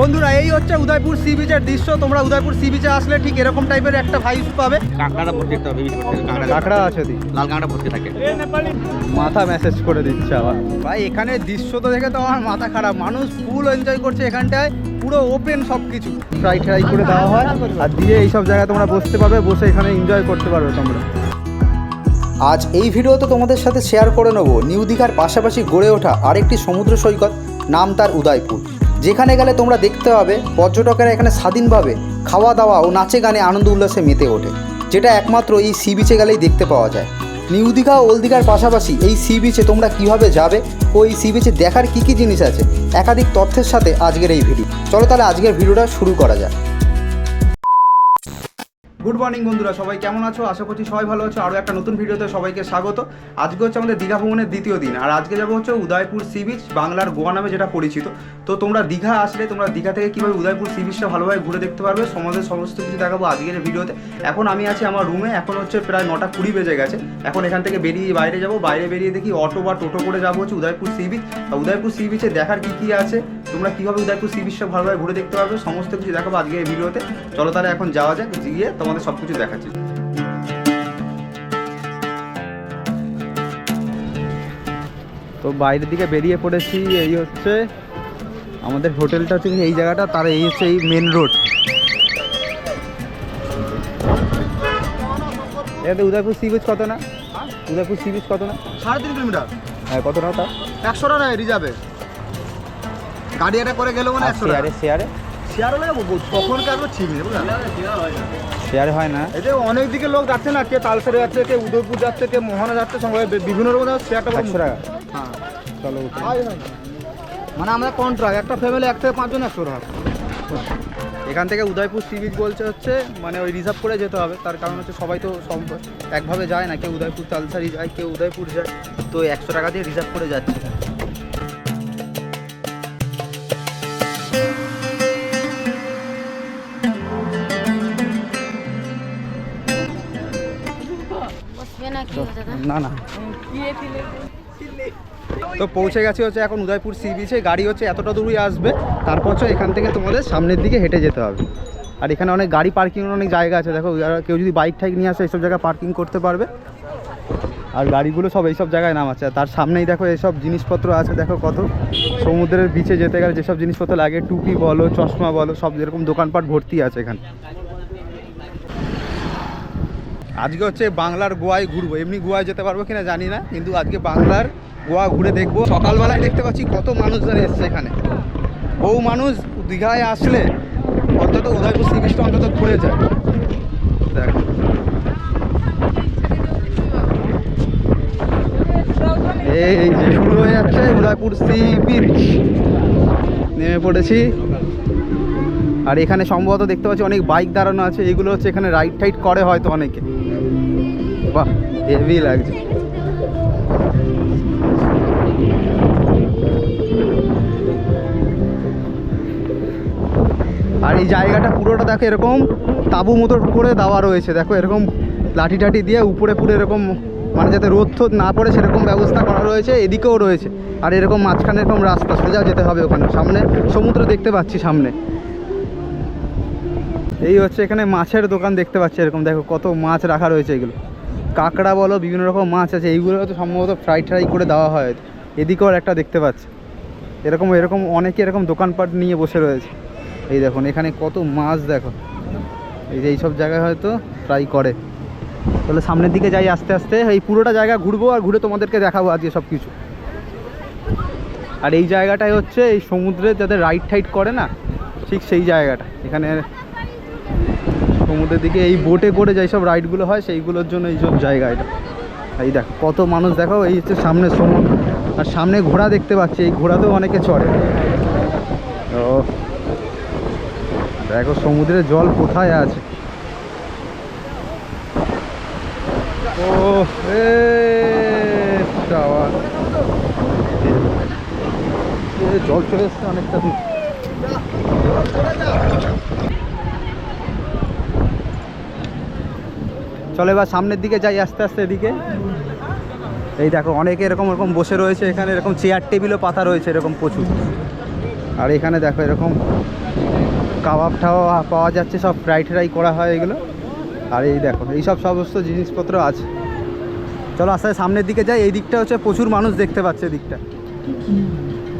বন্ধুরা এই হচ্ছে উদয়পুর সি বিচের দৃশ্য। তোমরা উদয়পুর সি বিচে আসলে ঠিক এরকম টাইপের একটা ভাইস পাবে। কাঁকড়াটা ভর্তি দেখতে হবে কাঁকড়া কাঁকড়া আছে দি। লাল কাঁকড়া ভর্তি থাকে। মাথা মেসেজ করে দিচ্ছে আবার। ভাই এখানে দৃশ্য তো দেখে তো আমার মাথা খারাপ। মানুষ ফুল এনজয় করছে এখানটায়। পুরো ওপেন সব কিছু ফ্রাই ট্রাই করে দেওয়া হয়। আর দিয়ে এইসব জায়গায় তোমরা বসতে পারবে বসে এখানে এনজয় করতে পারবে তোমরা। আজ এই ভিডিওতে তোমাদের সাথে শেয়ার করে নেব। নিউ দীঘার পাশাপাশি গড়ে ওঠা আরেকটি সমুদ্র সৈকত নাম তার উদয়পুর। যেখানে গেলে তোমরা দেখতে পাবে পর্যটকেরা এখানে স্বাধীনভাবে খাওয়া দাওয়া ও নাচে গানে আনন্দ উল্লাসে মেতে ওঠে, যেটা একমাত্র এই সি বিচে গেলেই দেখতে পাওয়া যায়। নিউ দীঘা ও ওল্ড দীঘার পাশাপাশি এই সি বিচে তোমরা কীভাবে যাবে ও এই সি বিচে দেখার কী কী জিনিস আছে, একাধিক তথ্যের সাথে আজকের এই ভিডিও চলো তাহলে আজকের ভিডিওটা শুরু করা যাক। গুড মর্নিং বন্ধুরা, সবাই কেমন আছো? আশা করছি সবাই ভালো আছো। আরও একটা নতুন ভিডিওতে সবাইকে স্বাগত। আজকে হচ্ছে আমাদের দীঘা ভ্রমণের দ্বিতীয় দিন। আর আজকে যাব হচ্ছে উদয়পুর সি বিচ, বাংলার গোয়া নামে যেটা পরিচিত। তো তোমরা দীঘা আসলে, তোমরা দীঘা থেকে কীভাবে উদয়পুর সি বিচটা ভালোভাবে ঘুরে দেখতে পারবে সমাজের সমস্ত কিছু দেখাবো আজকের ভিডিওতে। এখন আমি আছি আমার রুমে, এখন হচ্ছে প্রায় নটা কুড়ি বেজে গেছে। এখন এখান থেকে বেরিয়ে বাইরে যাব। বাইরে বেরিয়ে দেখি অটো বা টোটো করে যাব হচ্ছে Udaipur sea beach. Udaipur sea বিচে দেখার কী কী আছে? তোমরা কীভাবে উদয়পুর সি বিচটা ভালোভাবে ঘুরে দেখতে পারবে সমস্ত কিছু দেখাবো আজকে এই ভিডিওতে। চলো তাহলে এখন যাওয়া যাক গিয়ে তোমাদের সব কিছু দেখাচ্ছি। তো বাইরের দিকে বেরিয়ে পড়েছি এই হচ্ছে আমাদের হোটেলটা হচ্ছে এই জায়গাটা তার এই হচ্ছে এই মেন রোড এতে উদয়পুর সি বিচ কত না? উদয়পুর সি বিচ কত না? সাড়ে তিন কিলোমিটার। হ্যাঁ কত না তা একশো টাকা রিজার্ভে। গাড়ি একটা করে গেলেও মানে একশো শেয়ারে শেয়ারে শেয়ার হলে কখন কে আসবে ঠিক নেই শেয়ারে হয় না। এই যে অনেক দিকে লোক যাচ্ছে না কে তালসারে যাচ্ছে কে উদয়পুর যাচ্ছে কে মোহনা যাচ্ছে সঙ্গে বিভিন্ন রকম শেয়ারটা একশো টাকা। হ্যাঁ। চলো। মানে আমরা কন্ট্রাক্ট একটা ফ্যামিলি এক থেকে পাঁচজন একশো টাকা। এখান থেকে উদয়পুর সি বিচ বলছে হচ্ছে মানে ওই রিজার্ভ করে যেতে হবে। তার কারণ হচ্ছে সবাই তো একভাবে যায় না কেউ উদয়পুর তালসারি যায় কেউ উদয়পুর যায়। তো একশো টাকা দিয়ে রিজার্ভ করে যাচ্ছে। না না। তো পৌঁছে গেছে হচ্ছে এখন উদয়পুর সি বিচে। গাড়ি হচ্ছে এতটা দূরই আসবে। তারপর হচ্ছে এখান থেকে তোমাদের সামনের দিকে হেঁটে যেতে হবে। আর এখানে অনেক গাড়ি পার্কিংয়ের অনেক জায়গা আছে। দেখো কেউ যদি বাইক টাইক নিয়ে আসে, এইসব জায়গায় পার্কিং করতে পারবে। আর গাড়িগুলো সব এইসব জায়গায় নামাচ্ছে। আর তার সামনেই দেখো এইসব জিনিসপত্র আছে। দেখো কত। সমুদ্রের বিচে যেতে গেলে যেসব জিনিসপত্র লাগে, টুপি বলো, চশমা বলো, সব যেরকম দোকানপাট ভর্তি আছে এখানে। আজকে হচ্ছে বাংলার গোয়ায় ঘুরবো। এমনি গোয়ায় যেতে পারব কিনা জানি না, কিন্তু আজকে বাংলার গোয়া ঘুরে দেখব। সকালবেলায় দেখতে পাচ্ছি কত মানুষজন এসছে এখানে। বহু মানুষ দীঘায় আসলে অন্তত উদয়পুর বিচটা অন্তত ঘুরে যায়। দেখো। এই যে শুরু হয়ে যাচ্ছে উদয়পুর সি বিচ নেমে পড়েছি। আর এখানে সম্ভবত দেখতে পাচ্ছি অনেক বাইক দাঁড়ানো আছে। এগুলো হচ্ছে এখানে রাইড টাইড করে হয়তো অনেকে। বাহ, হেভি লাগছে। আর এই জায়গাটা পুরোটা দেখো এরকম তাবু মতো করে দেওয়া রয়েছে। দেখো এরকম লাঠি টাঠি দিয়ে উপরে পুরো এরকম মানে যাতে রোদ থোদ না পড়ে সেরকম ব্যবস্থা করা রয়েছে, এদিকেও রয়েছে। আর এরকম মাঝখানে এরকম রাস্তা, সোজা যেতে হবে ওখানে। সামনে সমুদ্র দেখতে পাচ্ছি সামনে। এই হচ্ছে এখানে মাছের দোকান দেখতে পাচ্ছি এরকম। দেখো কত মাছ রাখা রয়েছে এগুলো। কাঁকড়া বলো, বিভিন্ন রকম মাছ আছে, এইগুলো হয়তো সম্ভবত ফ্রাই ট্রাই করে দেওয়া হয়। এদিকেও একটা দেখতে পাচ্ছি। এরকম এরকম অনেকে এরকম দোকানপাট নিয়ে বসে রয়েছে। এই দেখুন, এখানে কত মাছ দেখো। এই যে এইসব জায়গায় হয়তো ফ্রাই করে। তাহলে সামনের দিকে যাই আস্তে আস্তে, এই পুরোটা জায়গা ঘুরবো আর ঘুরে তোমাদেরকে দেখাবো আজকে সব কিছু আর এই জায়গাটাই হচ্ছে এই সমুদ্রে যাদের রাইড টাইড করে না, ঠিক সেই জায়গাটা। এখানে সমুদ্রের দিকে এই বোটে করে যেই সব রাইডগুলো হয়, সেইগুলোর জন্য এইসব জায়গা এটা। এই দেখো, কত মানুষ, দেখো, এই হচ্ছে সামনে সমুদ্র। আর সামনে ঘোড়া দেখতে পাচ্ছি, এই ঘোড়াতেও অনেকে চড়ে। ও, দেখো, সমুদ্রের জল কোথায় আছে? ও জল চলে এসছে অনেকটা চলো এবার সামনের দিকে যাই আস্তে আস্তে এদিকে। এই দেখো, অনেকে এরকম এরকম বসে রয়েছে, এখানে এরকম চেয়ার টেবিলও পাতা রয়েছে এরকম প্রচুর। আর এখানে দেখো, এরকম কাবাব টাওয়া পাওয়া যাচ্ছে, সব ফ্রাই ট্রাই করা হয় এগুলো। আর এই দেখো, এই সব সমস্ত জিনিসপত্র আছে। চলো আস্তে সামনের দিকে যাই, এই দিকটা হচ্ছে প্রচুর মানুষ দেখতে পাচ্ছে এদিকটা।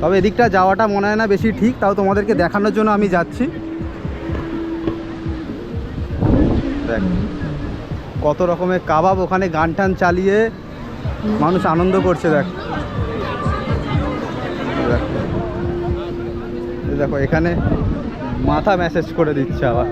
তবে এদিকটা যাওয়াটা মনে হয় না বেশি ঠিক, তাও তোমাদেরকে দেখানোর জন্য আমি যাচ্ছি। দেখ। কত রকমের কাবাব ওখানে গান টান চালিয়ে মানুষ আনন্দ করছে, দেখ। দেখ। এখানে মাথা মেসেজ করে দিচ্ছে আবার।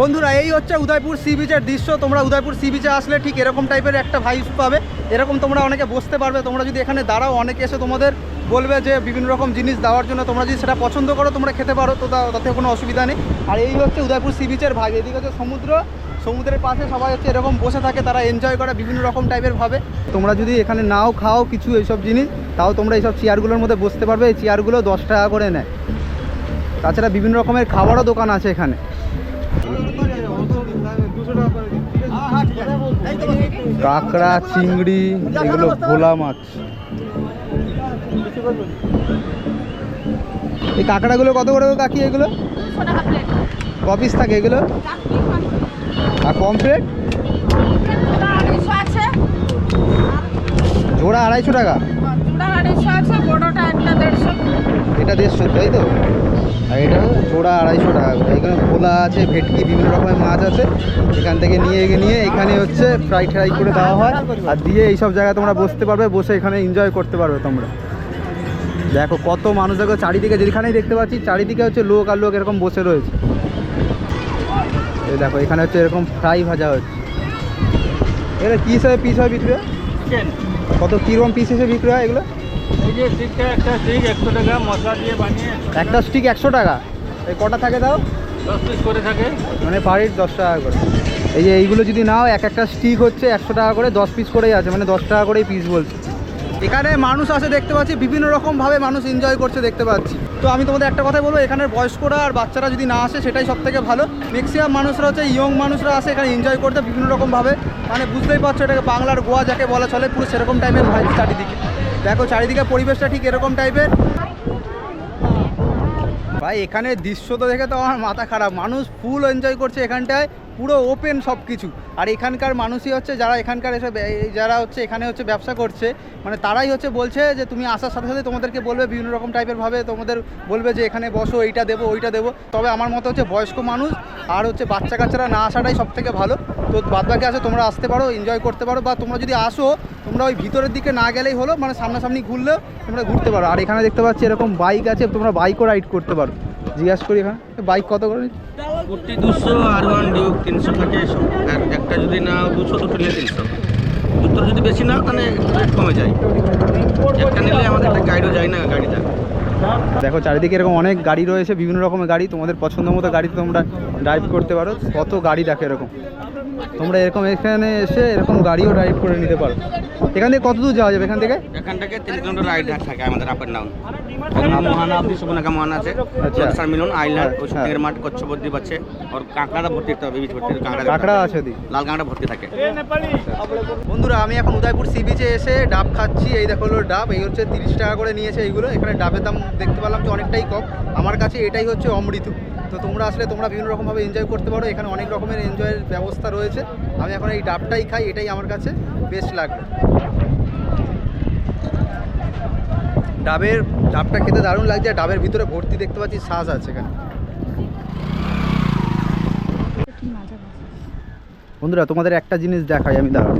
বন্ধুরা, এই হচ্ছে উদয়পুর সি বিচের দৃশ্য। তোমরা উদয়পুর সি বিচে আসলে ঠিক এরকম টাইপের একটা ভাইস পাবে। এরকম তোমরা অনেকে বসতে পারবে। তোমরা যদি এখানে দাঁড়াও, অনেকে এসে তোমাদের বলবে যে বিভিন্ন রকম জিনিস দেওয়ার জন্য। তোমরা যদি সেটা পছন্দ করো, তোমরা খেতে পারো, তো তাতে কোনো অসুবিধা নেই। আর এই হচ্ছে উদয়পুর সি বিচের ভাগ। এদিকে হচ্ছে সমুদ্র সমুদ্রের পাশে সবাই হচ্ছে এরকম বসে থাকে তারা এনজয় করে বিভিন্ন রকম টাইপের ভাবে। তোমরা যদি এখানে নাও খাও কিছু এইসব জিনিস তাও তোমরা এইসব চেয়ারগুলোর মধ্যে বসতে পারবে এই চেয়ারগুলো দশ টাকা করে নেয়। তাছাড়া বিভিন্ন রকমের খাবারও দোকান আছে এখানে। কাঁকড়া চিংড়ি এগুলো ভোলা মাছ। এই কাঁকড়াগুলো কত করে কাকি এগুলো? ক পিস থাকে এগুলো? আর পমফ্রেট? জোড়া আড়াইশো টাকা। এটা দেড়শো, তাই তো? আর এটা জোড়া আড়াইশো টাকা করে। এখানে ভোলা আছে, ভেটকি, বিভিন্ন রকমের মাছ আছে। এখান থেকে নিয়ে নিয়ে এখানে হচ্ছে ফ্রাই ট্রাই করে দেওয়া হয়। আর দিয়ে এইসব জায়গায় তোমরা বসতে পারবে, বসে এখানে এনজয় করতে পারবে তোমরা। দেখো কত মানুষ, দেখো চারিদিকে যেখানেই দেখতে পাচ্ছি, চারিদিকে হচ্ছে লোক আর লোক এরকম বসে রয়েছে। এই দেখো এখানে হচ্ছে এরকম ফ্রাই ভাজা হচ্ছে। এটা কী হিসাবে পিস হয় বিক্রি হয়? কত কীরকম পিস হিসেবে বিক্রি হয় এগুলো? একটা স্টিক একশো টাকা মশলা একটা স্টিক একশো টাকা। এই কটা থাকে দাও করে থাকে। মানে পার দশ টাকা করে। এই যে এইগুলো যদি নাও এক একটা স্টিক হচ্ছে একশো টাকা করে দশ পিস করেই আছে মানে দশ টাকা করেই পিস বলছে। এখানে মানুষ আসে দেখতে পাচ্ছি, বিভিন্ন রকমভাবে মানুষ এনজয় করছে দেখতে পাচ্ছি। তো আমি তোমাদের একটা কথা বলব, এখানের বয়স্করা আর বাচ্চারা যদি না আসে, সেটাই সব থেকে ভালো। ম্যাক্সিমাম মানুষরা হচ্ছে ইয়ং মানুষরা আসে এখানে এনজয় করতে বিভিন্ন রকমভাবে। মানে বুঝতেই পারছ, এটাকে বাংলার গোয়া যাকে বলা চলে, পুরো সেরকম টাইপের ভাই চারিদিকে। দেখো, চারিদিকে পরিবেশটা ঠিক এরকম টাইপের ভাই এখানে দৃশ্য তো দেখে তো আমার মাথা খারাপ। মানুষ ফুল এনজয় করছে এখানটায়। পুরো ওপেন সব কিছু আর এখানকার মানুষই হচ্ছে যারা এখানকার এসে বে- এই যারা হচ্ছে এখানে হচ্ছে ব্যবসা করছে মানে তারাই হচ্ছে বলছে যে তুমি আসার সাথে সাথে তোমাদেরকে বলবে বিভিন্ন রকম টাইপের ভাবে, তোমাদের বলবে যে এখানে বসো, এইটা দেবো, ওইটা দেবো। তবে আমার মতে হচ্ছে বয়স্ক মানুষ আর হচ্ছে বাচ্চা কাচ্চারা না আসাটাই সব থেকে ভালো। তো বাদবাকি আছে তোমরা আসতে পারো এনজয় করতে পারো, বা তোমরা যদি আসো, তোমরা ওই ভিতরের দিকে না গেলেই হলো মানে সামনাসামনি ঘুরলেও তোমরা ঘুরতে পারো। আর এখানে দেখতে পাচ্ছি এরকম বাইক আছে, তোমরা বাইকও রাইড করতে পারো। জিজ্ঞাসা করি এখানে বাইক কত করে? কুর্তি দুশো আর ওয়ান ডিউক তিনশো থাকে একটা যদি না দুশো, দুটো নিলে তিনশো। দুটো যদি বেশি না তাহলে রেট কমে যায়। একটা নিলে আমাদের একটা গাইডও যায় না, গাড়িটা। দেখো, চারিদিকে এরকম অনেক গাড়ি রয়েছে, বিভিন্ন রকমের গাড়ি। তোমাদের পছন্দ মতো গাড়ি তোমরা ড্রাইভ করতে পারো। কত গাড়ি দেখো এরকম। তোমরা এরকম এখানে এসে এরকম গাড়িও ড্রাইভ করে নিতে পারো। এখান থেকে কত দূর যাওয়া যাবে এখান থেকে? এখান থেকে তিন কিলোমিটার রাইড থাকে আমাদের আপ অ্যান্ড ডাউন মহানা অব্দি সুবনাকা মহানা আছে। আচ্ছা। মিলন আইল্যান্ড ওই। সত্যের মাঠ কচ্ছবদ্বীপ আছে আর কাঁকড়াটা ভর্তি থাকতে হবে বীজ ভর্তি কাঁকড়া কাঁকড়া আছে ওদিক লাল কাঁকড়া ভর্তি থাকে। বন্ধুরা আমি এখন উদয়পুর সি বিচে এসে ডাব খাচ্ছি। এই দেখো হলো ডাব এই হচ্ছে তিরিশ টাকা করে নিয়েছে এইগুলো। এখানে ডাবের দাম দেখতে পেলাম যে অনেকটাই কম। আমার কাছে এটাই হচ্ছে অমৃত। তো তোমরা আসলে তোমরা বিভিন্ন রকমভাবে এনজয় করতে পারো। এখানে অনেক রকমের এনজয়ের ব্যবস্থা রয়েছে। আমি এখন এই ডাবটাই খাই, এটাই আমার কাছে বেস্ট লাগবে। ডাবের, ডাবটা খেতে দারুণ লাগছে। ডাবের ভিতরে ভর্তি দেখতে পাচ্ছি শ্বাস আছে এখানে। বন্ধুরা, তোমাদের একটা জিনিস দেখাই আমি, দাঁড়াও।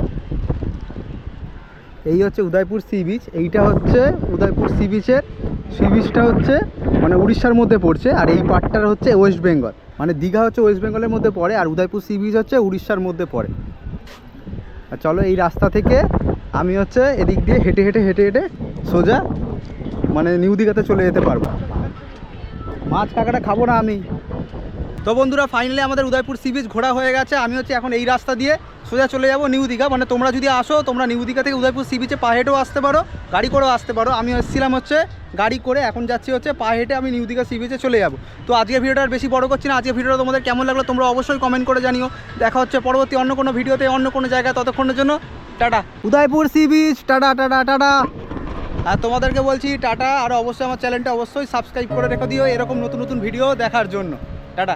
এই হচ্ছে উদয়পুর সি বিচ এইটা হচ্ছে উদয়পুর সি বিচের সি বিচটা হচ্ছে মানে উড়িষ্যার মধ্যে পড়ছে আর এই পার্টটার হচ্ছে ওয়েস্ট বেঙ্গল। মানে দীঘা হচ্ছে ওয়েস্ট বেঙ্গলের মধ্যে পড়ে আর উদয়পুর সি বিচ হচ্ছে উড়িষ্যার মধ্যে পড়ে। আর চলো এই রাস্তা থেকে আমি হচ্ছে এদিক দিয়ে হেঁটে হেঁটে হেঁটে হেঁটে সোজা মানে নিউ দীঘাতে চলে যেতে পারব। মাছ কাকাটা খাব না আমি। তো বন্ধুরা ফাইনালি আমাদের উদয়পুর সি বিচ ঘোরা হয়ে গেছে। আমি হচ্ছে এখন এই রাস্তা দিয়ে সোজা চলে যাব নিউ দীঘা। মানে তোমরা যদি আসো তোমরা নিউ দীঘা থেকে উদয়পুর সি বিচে পা হেঁটেও আসতে পারো গাড়ি করেও আসতে পারো। আমি এসেছিলাম হচ্ছে গাড়ি করে এখন যাচ্ছি হচ্ছে পা হেঁটে আমি নিউ দীঘা সি বিচে চলে যাব। তো আজকের ভিডিওটা আর বেশি বড় করছি না। আজকের ভিডিওটা তোমাদের কেমন লাগল তোমরা অবশ্যই কমেন্ট করে জানিও। দেখা হচ্ছে পরবর্তী অন্য কোনো ভিডিওতে অন্য কোনো জায়গায় ততক্ষণের জন্য tata. Udaipur sea beach tata tata tata. আর তোমাদেরকে বলছি টাটা। আর অবশ্যই আমার চ্যানেলটা অবশ্যই সাবস্ক্রাইব করে রেখে দিও এরকম নতুন নতুন ভিডিও দেখার জন্য। টাটা